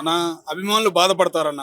అన్న అభిమానులు బాధపడతారన్న.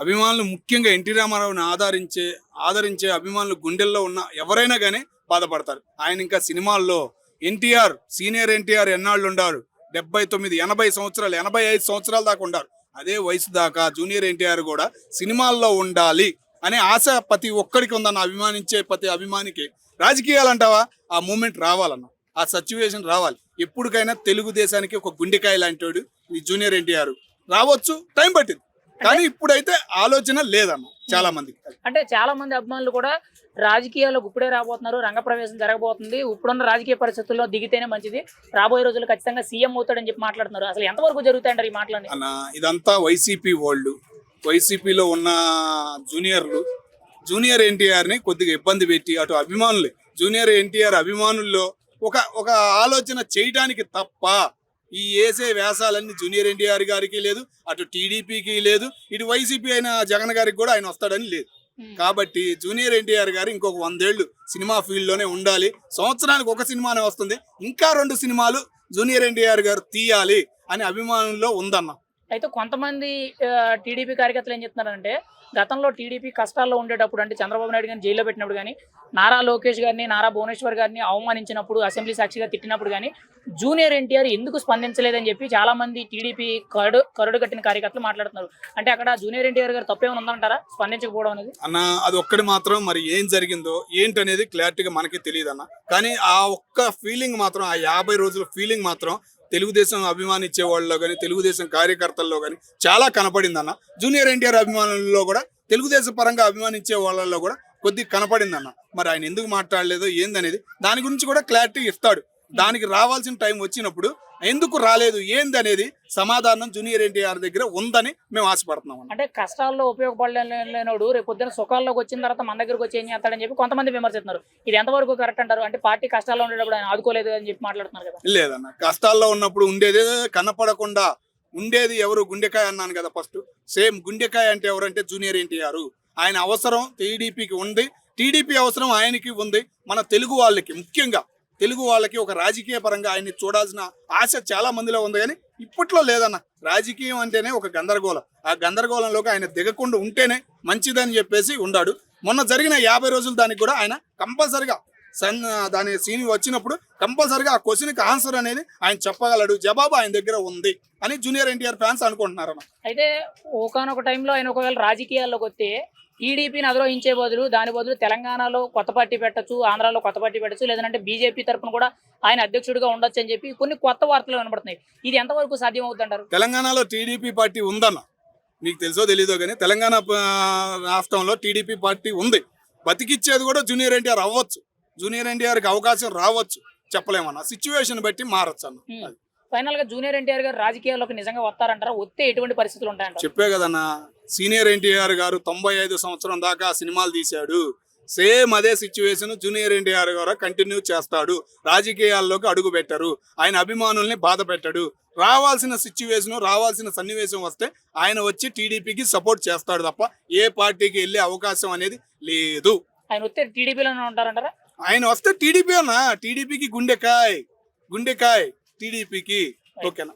అభిమానులు ముఖ్యంగా ఎన్టీ రామారావుని ఆదరించే ఆదరించే అభిమానులు గుండెల్లో ఉన్న ఎవరైనా కానీ బాధపడతారు. ఆయన ఇంకా సినిమాల్లో ఎన్టీఆర్ సీనియర్ ఎన్టీఆర్ ఎన్నాళ్ళు ఉండారు? డెబ్బై తొమ్మిది ఎనభై సంవత్సరాలు ఎనభై ఐదు సంవత్సరాల దాకా ఉండారు. అదే వయసు దాకా జూనియర్ ఎన్టీఆర్ కూడా సినిమాల్లో ఉండాలి అనే ఆశ ప్రతి ఒక్కడికి ఉందన్న అభిమానించే ప్రతి అభిమానికి. రాజకీయాలు అంటావా ఆ మూమెంట్ రావాలన్న ఆ సిచ్యువేషన్ రావాలి. ఎప్పటికైనా తెలుగుదేశానికి ఒక గుండెకాయ లాంటి ఈ జూనియర్ ఎన్టీఆర్ రావచ్చు టైం పట్టింది. కానీ ఇప్పుడైతే ఆలోచన లేదన్న చాలా మందికి. అంటే చాలా మంది అభిమానులు కూడా రాజకీయాల్లోకి ఇప్పుడే రాబోతున్నారు రంగప్రవేశం జరగబోతుంది. ఇప్పుడున్న రాజకీయ పరిస్థితుల్లో దిగితేనే మంచిది. రాబోయే రోజులు ఖచ్చితంగా సీఎం అవుతాడని చెప్పి మాట్లాడుతున్నారు. అసలు ఎంతవరకు జరుగుతాయంటారు ఈ మాటలని అన్న ఇదంతా వైసీపీ వాళ్ళు వైసీపీలో ఉన్న జూనియర్లు జూనియర్ ఎన్టీఆర్ని కొద్దిగా ఇబ్బంది పెట్టి అటు అభిమానులు. జూనియర్ ఎన్టీఆర్ అభిమానుల్లో ఒక ఒక ఆలోచన చేయడానికి తప్ప ఈ వేసే వ్యాసాలన్నీ జూనియర్ ఎన్టీఆర్ గారికి లేదు అటు టీడీపీకి లేదు ఇటు వైసీపీ అయిన జగన్ గారికి కూడా ఆయన వస్తాడని లేదు. కాబట్టి జూనియర్ ఎన్టీఆర్ గారు ఇంకొక వందేళ్ళు సినిమా ఫీల్డ్లోనే ఉండాలి. సంవత్సరానికి ఒక సినిమానే వస్తుంది ఇంకా రెండు సినిమాలు జూనియర్ ఎన్టీఆర్ గారు తీయాలి అని అభిమానుల్లో ఉందన్న. అయితే కొంతమంది టీడీపీ కార్యకర్తలు ఏం చెప్తున్నారంటే గతంలో టీడీపీ కష్టాల్లో ఉండేటప్పుడు అంటే చంద్రబాబు నాయుడు గారిని జైల్లో పెట్టినప్పుడు కానీ నారా లోకేష్ గారిని నారా భువనేశ్వర్ గారిని అవమానించినప్పుడు అసెంబ్లీ సాక్షిగా తిట్టినప్పుడు కానీ జూనియర్ ఎన్టీఆర్ ఎందుకు స్పందించలేదని చెప్పి చాలా మంది టీడీపీ కరడు కరడు కట్టిన కార్యకర్తలు మాట్లాడుతున్నారు. అంటే అక్కడ జూనియర్ ఎన్టీఆర్ గారు తప్పేమైనా ఉందంటారా? స్పందించకపోవడం అనేది? అన్న అది ఒక్కటి మాత్రం మరి ఏం జరిగిందో ఏంటనేది క్లారిటీగా మనకి తెలియదు అన్న కానీ ఆ ఒక్క ఫీలింగ్ మాత్రం ఆ యాభై రోజుల ఫీలింగ్ మాత్రం తెలుగుదేశం అభిమానించే వాళ్ళలో కానీ తెలుగుదేశం కార్యకర్తల్లో కానీ చాలా కనపడిందన్న. జూనియర్ ఎన్టీఆర్ అభిమానుల్లో కూడా తెలుగుదేశం పరంగా అభిమానించే వాళ్ళల్లో కూడా కొద్దిగా కనపడిందన్న. మరి ఆయన ఎందుకు మాట్లాడలేదో ఏందనేది దాని గురించి కూడా క్లారిటీ ఇస్తాడు. దానికి రావాల్సిన టైం వచ్చినప్పుడు ఎందుకు రాలేదు? ఏందనేది సమాధానం జూనియర్ ఎన్టీఆర్ దగ్గర ఉందని మేము ఆశపడుతున్నాం అంటే కష్టాల్లో ఉపయోగపడలేనోడు రేపు పొద్దున సుఖాల్లోకి వచ్చిన తర్వాత మన దగ్గరకు వచ్చి ఏం చేస్తాడని చెప్పి కొంతమంది విమర్శిస్తున్నారు. ఇది ఎంతవరకు కరెక్ట్ అంటారు? అంటే పార్టీ కష్టాల్లో ఉండేటప్పుడు ఆయన ఆదుకోలేదు అని చెప్పి మాట్లాడుతున్నారు కదా. లేదన్న. కష్టాల్లో ఉన్నప్పుడు ఉండేది కనపడకుండా ఉండేది ఎవరు? గుండెకాయ అన్నాను కదా ఫస్ట్. సేమ్ గుండెకాయ అంటే ఎవరంటే జూనియర్ ఎన్టీఆర్. ఆయన అవసరం టీడీపీకి ఉంది. టీడీపీ అవసరం ఆయనకి ఉంది. మన తెలుగు వాళ్ళకి ముఖ్యంగా. తెలుగు వాళ్ళకి ఒక రాజకీయ పరంగా ఆయన్ని చూడాల్సిన ఆశ చాలా మందిలో ఉంది కానీ ఇప్పట్లో లేదన్న. రాజకీయం అంటేనే ఒక గందరగోళం. ఆ గందరగోళంలోకి ఆయన దిగకుండా ఉంటేనే మంచిదని చెప్పేసి ఉండాడు. మొన్న జరిగిన యాభై రోజుల దానికి కూడా ఆయన కంపల్సరిగా దాని సీన్ వచ్చినప్పుడు కంపల్సరిగా ఆ క్వశ్చన్కి ఆన్సర్ అనేది ఆయన చెప్పగలడు జవాబు ఆయన దగ్గర ఉంది అని జూనియర్ ఎన్టీఆర్ ఫ్యాన్స్ అనుకుంటున్నారన్న అయితే ఒకనొక టైంలో ఆయన ఒకవేళ రాజకీయాల్లోకి వస్తే టీడీపీని అధిరోహించే బదులు దాని బదులు తెలంగాణలో కొత్త పార్టీ పెట్టచ్చు ఆంధ్రాలో కొత్త పార్టీ పెట్టచ్చు లేదంటే బీజేపీ తరపున కూడా ఆయన అధ్యక్షుడిగా ఉండొచ్చు అని చెప్పి కొన్ని కొత్త వార్తలు కనబడుతున్నాయి. ఇది ఎంతవరకు సాధ్యం అవుతుంటారు తెలంగాణలో టీడీపీ పార్టీ ఉందన్న. మీకు తెలుసో తెలీదో కానీ తెలంగాణ రాష్ట్రంలో టీడీపీ పార్టీ ఉంది. బతికిచ్చేది కూడా జూనియర్ ఎన్టీఆర్ అవ్వచ్చు. జూనియర్ ఎన్టీఆర్కి అవకాశం రావచ్చు. చెప్పలేమన్న. సిచ్యువేషన్ బట్టి మారచ్చు అన్న. ఫైనల్గా జూనియర్ ఎన్టీఆర్ గారు రాజకీయాల్లోకి నిజంగా వస్తారంటారా? వస్తే ఎటువంటి పరిస్థితులు ఉంటాయంటారు? చెప్పే కదన్న. సీనియర్ ఎన్టీఆర్ గారు తొంభై ఐదు సంవత్సరం దాకా సినిమాలు తీశాడు. సేమ్ అదే సిచ్యువేషన్ జూనియర్ ఎన్టీఆర్ గారు కంటిన్యూ చేస్తాడు. రాజకీయాల్లోకి అడుగు పెట్టరు. ఆయన అభిమానుల్ని బాధ పెట్టడు. రావాల్సిన సిచ్యువేషన్ రావాల్సిన సన్నివేశం వస్తే ఆయన వచ్చి టీడీపీకి సపోర్ట్ చేస్తాడు తప్ప ఏ పార్టీకి వెళ్ళే అవకాశం అనేది లేదు. ఆయన వస్తే టీడీపీలోనే ఉంటారంటారా? ఆయన వస్తే టీడీపీ అన్న టీడీపీకి గుండెకాయ్ గుండెకాయ్ టీడీపీకి. ఓకేనా?